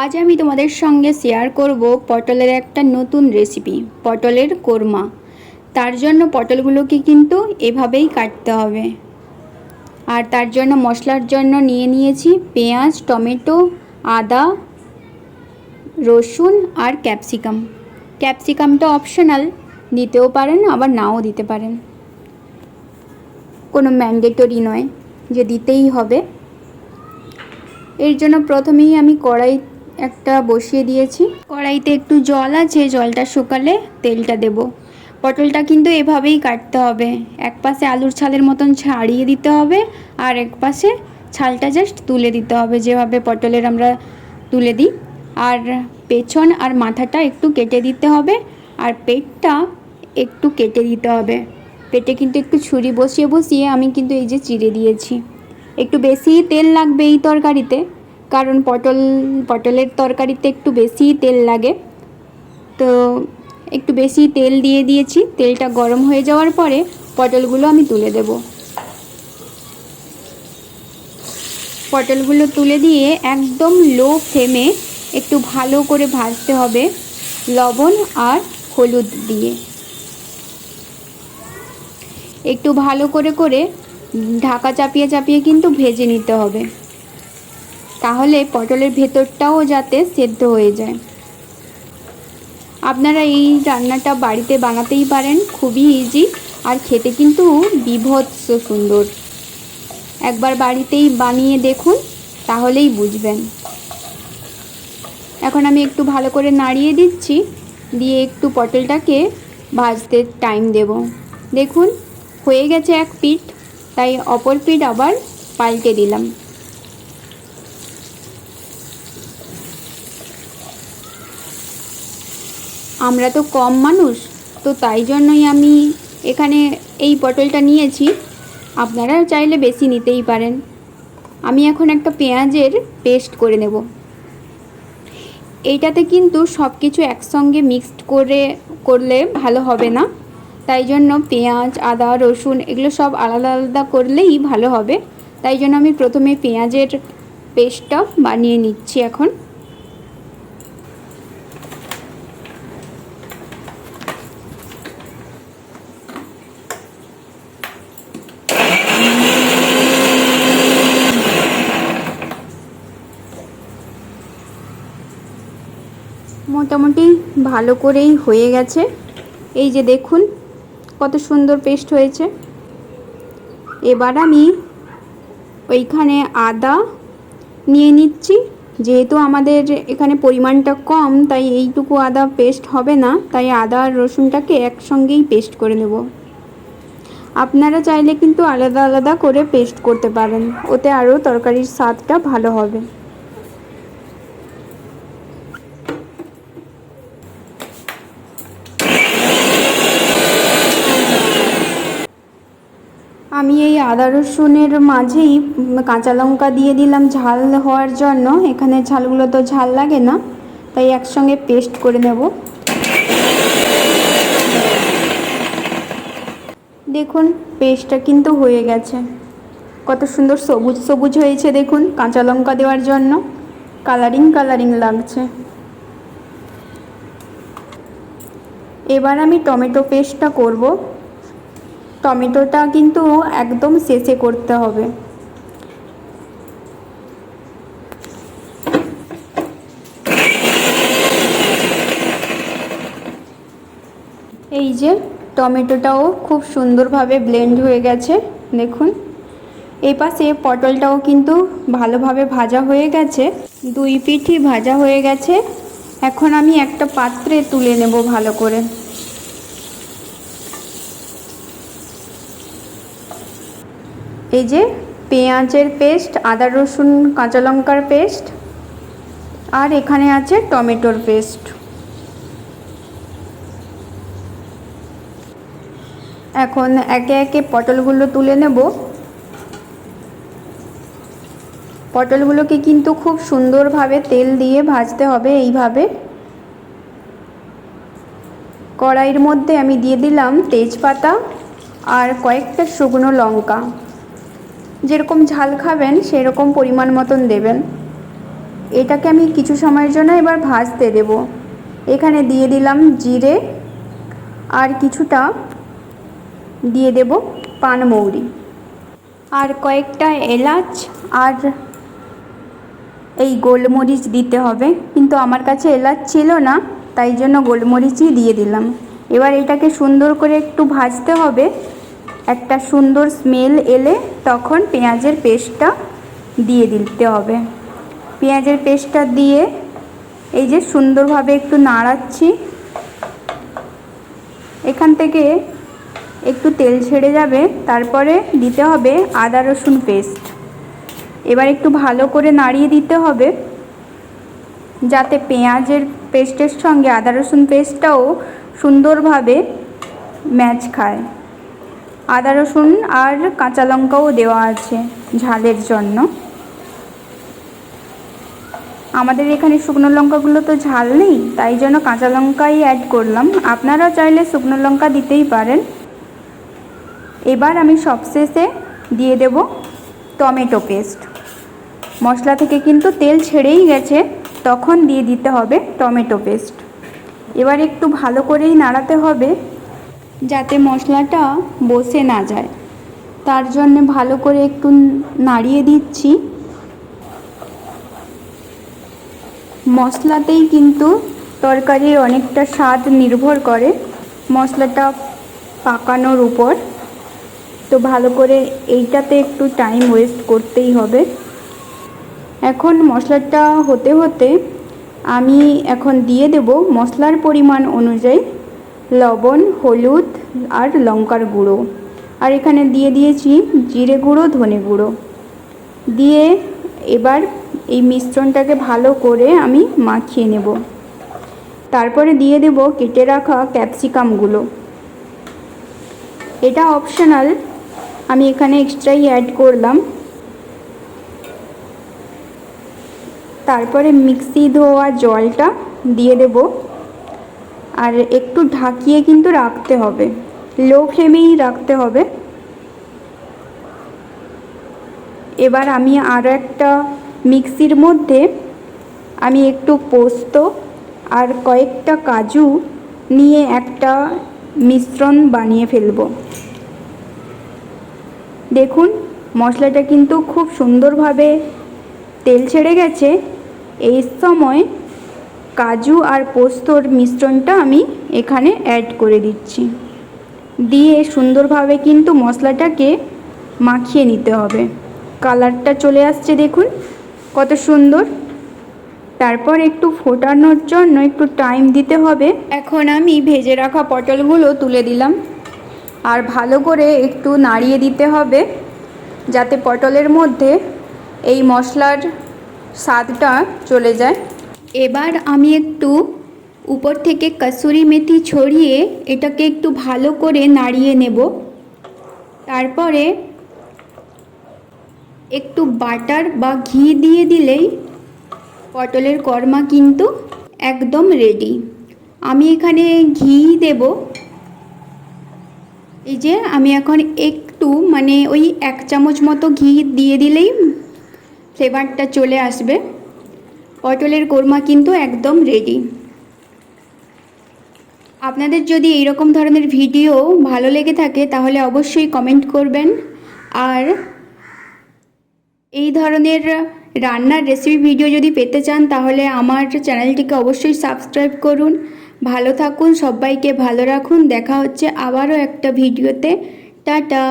আজ আমি তোমাদের সঙ্গে শেয়ার করব পটলের একটা নতুন রেসিপি পটলের কোরমা। তার জন্য পটলগুলোকে কিন্তু এভাবেই কাটতে হবে। আর তার জন্য মশলার জন্য নিয়ে নিয়েছি পেঁয়াজ, টমেটো, আদা, রসুন আর ক্যাপসিকাম ক্যাপসিকামটা অপশনাল দিতেও পারেন, আবার নাও দিতে পারেন। কোনো ম্যান্ডেটরি নয়, যে দিতেই হবে। এর জন্য প্রথমেই আমি কড়াই একটা বসিয়ে দিয়েছি। কড়াইতে একটু জল আছে, জলটা শুকালে তেলটা দেব। পটলটা কিন্তু এভাবেই কাটতে হবে। এক পাশে আলুর ছালের মতন ছাড়িয়ে দিতে হবে আর এক পাশে ছালটা জাস্ট তুলে দিতে হবে, যেভাবে পটলের আমরা তুলে দিই। আর পেছন আর মাথাটা একটু কেটে দিতে হবে আর পেটটা একটু কেটে দিতে হবে। পেটে কিন্তু একটু ছুরি বসিয়ে বসিয়ে আমি কিন্তু এই যে চিড়ে দিয়েছি। একটু বেশি তেল লাগবে এই তরকারিতে। কারণ পটল, পটলের তরকারিতে একটু বেশি তেল লাগে। তো একটু বেশি তেল দিয়ে দিয়েছি। তেলটা গরম হয়ে যাওয়ার পরে পটলগুলো আমি তুলে দেব। পটলগুলো তুলে দিয়ে একদম লো ফ্লেমে একটু ভালো করে ভাজতে হবে লবণ আর হলুদ দিয়ে। একটু ভালো করে করে ঢাকা চাপিয়ে চাপিয়ে কিন্তু ভেজে নিতে হবে। তাহলে পটলের ভেতরটাও যাতে সেদ্ধ হয়ে যায়। আপনারা এই রান্নাটা বাড়িতে বানাতেই পারেন, খুবই ইজি আর খেতে কিন্তু বিভৎস সুন্দর। একবার বাড়িতেই বানিয়ে দেখুন, তাহলেই বুঝবেন। এখন আমি একটু ভালো করে নাড়িয়ে দিচ্ছি, দিয়ে একটু পটলটাকে ভাজতে টাইম দেব। দেখুন, হয়ে গেছে এক পিঠ, তাই অপর পিঠ আবার পাল্টে দিলাম। আমরা তো কম মানুষ, তো তাই জন্যই আমি এখানে এই পটলটা নিয়েছি। আপনারা চাইলে বেশি নিতেই পারেন। আমি এখন একটা পেঁয়াজের পেস্ট করে নেব। এইটাতে কিন্তু সব কিছু একসঙ্গে মিক্সড করে, করলে ভালো হবে না। তাই জন্য পেঁয়াজ, আদা, রসুন এগুলো সব আলাদা আলাদা করলেই ভালো হবে। তাই জন্য আমি প্রথমে পেঁয়াজের পেস্টটা বানিয়ে নিচ্ছি এখন। মোটামুটি ভালো করেই হয়ে গেছে। এই যে দেখুন, কত সুন্দর পেস্ট হয়েছে। এবার আমি ওইখানে আদা নিয়ে নিচ্ছি। যেহেতু আমাদের এখানে পরিমাণটা কম, তাই এইটুকু আদা পেস্ট হবে না। তাই আদা আর রসুনটাকে একসঙ্গেই পেস্ট করে নেব। আপনারা চাইলে কিন্তু আলাদা আলাদা করে পেস্ট করতে পারেন। ওতে আরও তরকারির স্বাদটা ভালো হবে আমি এই আদা রসুনের মাঝেই কাঁচা লঙ্কা দিয়ে দিলাম ঝাল হওয়ার জন্য। এখানে ঝালগুলো তো ঝাল লাগে না, তাই একসঙ্গে পেস্ট করে নেব। দেখুন, পেস্টটা কিন্তু হয়ে গেছে। কত সুন্দর সবুজ সবুজ হয়েছে, দেখুন, কাঁচা লঙ্কা দেওয়ার জন্য। কালারিং কালারিং লাগছে। এবার আমি টমেটো পেস্টটা করব। টমেটোটা কিন্তু একদম শেষে করতে হবে। এই যে টমেটোটাও খুব সুন্দরভাবে ব্লেন্ড হয়ে গেছে, দেখুন। এই পাশে পটলটাও কিন্তু ভালোভাবে ভাজা হয়ে গেছে, দুই পিঠই ভাজা হয়ে গেছে। এখন আমি একটা পাত্রে তুলে নেব ভালো করে। এই যে পেঁয়াজের পেস্ট, আদা রসুন, কাঁচা লঙ্কার পেস্ট, আর এখানে আছে টমেটোর পেস্ট। এখন একে একে পটলগুলো তুলে নেব। পটলগুলোকে কিন্তু খুব সুন্দরভাবে তেল দিয়ে ভাজতে হবে এইভাবে। কড়াইয়ের মধ্যে আমি দিয়ে দিলাম তেজপাতা আর কয়েকটা শুকনো লঙ্কা। যেরকম ঝাল খাবেন, সেরকম পরিমাণ মতন দেবেন। এটাকে আমি কিছু সময়ের জন্য এবার ভাজতে দেব। এখানে দিয়ে দিলাম জিরে আর কিছুটা দিয়ে দেব পানমৌরি আর কয়েকটা এলাচ আর এই গোলমরিচ দিতে হবে। কিন্তু আমার কাছে এলাচ ছিল না, তাই জন্য গোলমরিচই দিয়ে দিলাম। এবার এটাকে সুন্দর করে একটু ভাজতে হবে। একটা সুন্দর স্মেল এলে তখন পেঁয়াজের পেস্টটা দিয়ে দিতে হবে। পেঁয়াজের পেস্টটা দিয়ে এই যে সুন্দরভাবে একটু নাড়াচ্ছি। এখান থেকে একটু তেল ছেড়ে যাবে, তারপরে দিতে হবে আদা রসুন পেস্ট। এবার একটু ভালো করে নাড়িয়ে দিতে হবে, যাতে পেঁয়াজের পেস্টের সঙ্গে আদা রসুন পেস্টটাও সুন্দরভাবে ম্যাচ খায়। আদা, রসুন আর কাঁচা লঙ্কাও দেওয়া আছে ঝালের জন্য। আমাদের এখানে শুকনো লঙ্কাগুলো তো ঝাল নেই, তাই জন্য কাঁচা লঙ্কাই অ্যাড করলাম। আপনারা চাইলে শুকনো লঙ্কা দিতেই পারেন। এবার আমি সবশেষে দিয়ে দেব টমেটো পেস্ট। মশলা থেকে কিন্তু তেল ছেড়েই গেছে, তখন দিয়ে দিতে হবে টমেটো পেস্ট। এবার একটু ভালো করেই নাড়াতে হবে। যাতে মশলাটা বসে না যায়। তার জন্য ভালো করে একটু নাড়িয়ে দিচ্ছি। মশলাতেই কিন্তু তরকারির অনেকটা স্বাদ নির্ভর করে মশলাটা পাকানোর উপর। তো ভালো করে এইটাতে একটু টাইম ওয়েস্ট করতেই হবে। এখন মশলাটা হতে হতে আমি এখন দিয়ে দেব মশলার পরিমাণ অনুযায়ী। লবণ, হলুদ আর লঙ্কার গুঁড়ো। আর এখানে দিয়ে দিয়েছি জিরে গুঁড়ো, ধনে গুঁড়ো। দিয়ে এবার এই মিশ্রণটাকে ভালো করে আমি মাখিয়ে নেব। তারপরে দিয়ে দেব কেটে রাখা ক্যাপসিকামগুলো। এটা অপশনাল। আমি এখানে এক্সট্রাই অ্যাড করলাম। তারপরে মিক্সি ধোয়া জলটা দিয়ে দেব। আর একটু ঢাকিয়ে কিন্তু রাখতে হবে। লো ফ্লেমেই রাখতে হবে। এবার আমি আরও একটা মিক্সির মধ্যে আমি একটু পোস্ত আর কয়েকটা কাজু নিয়ে একটা মিশ্রণ বানিয়ে ফেলব। দেখুন, মশলাটা কিন্তু খুব সুন্দরভাবে তেল ছেড়ে গেছে। এই সময় কাজু আর পোস্তর মিশ্রণটা আমি এখানে অ্যাড করে দিচ্ছি। দিয়ে সুন্দরভাবে কিন্তু মশলাটাকে মাখিয়ে নিতে হবে। কালারটা চলে আসছে দেখুন, কত সুন্দর। তারপর একটু ফোটানোর জন্য একটু টাইম দিতে হবে। এখন আমি ভেজে রাখা পটলগুলো তুলে দিলাম। আর ভালো করে একটু নাড়িয়ে দিতে হবে, যাতে পটলের মধ্যে এই মশলার স্বাদটা চলে যায়। এবার আমি একটু উপর থেকে কসুরি মেথি ছড়িয়ে এটাকে একটু ভালো করে নাড়িয়ে নেব। তারপরে একটু বাটার বা ঘি দিয়ে দিলেই পটলের কর্মা কিন্তু একদম রেডি আমি এখানে ঘি দেব। এই যে আমি এখন একটু মানে ওই এক চামচ মতো ঘি দিয়ে দিলেই ফ্লেভারটা চলে আসবে। পটলের কোরমা কিন্তু একদম রেডি আপনাদের যদি এইরকম ধরনের ভিডিও ভালো লেগে থাকে, তাহলে অবশ্যই কমেন্ট করবেন। আর এই ধরনের রান্নার রেসিপি ভিডিও যদি পেতে চান, তাহলে আমার চ্যানেলটিকে অবশ্যই সাবস্ক্রাইব করুন। ভালো থাকুন, সবাইকে ভালো রাখুন। দেখা হচ্ছে আবারও একটা ভিডিওতে টাটা!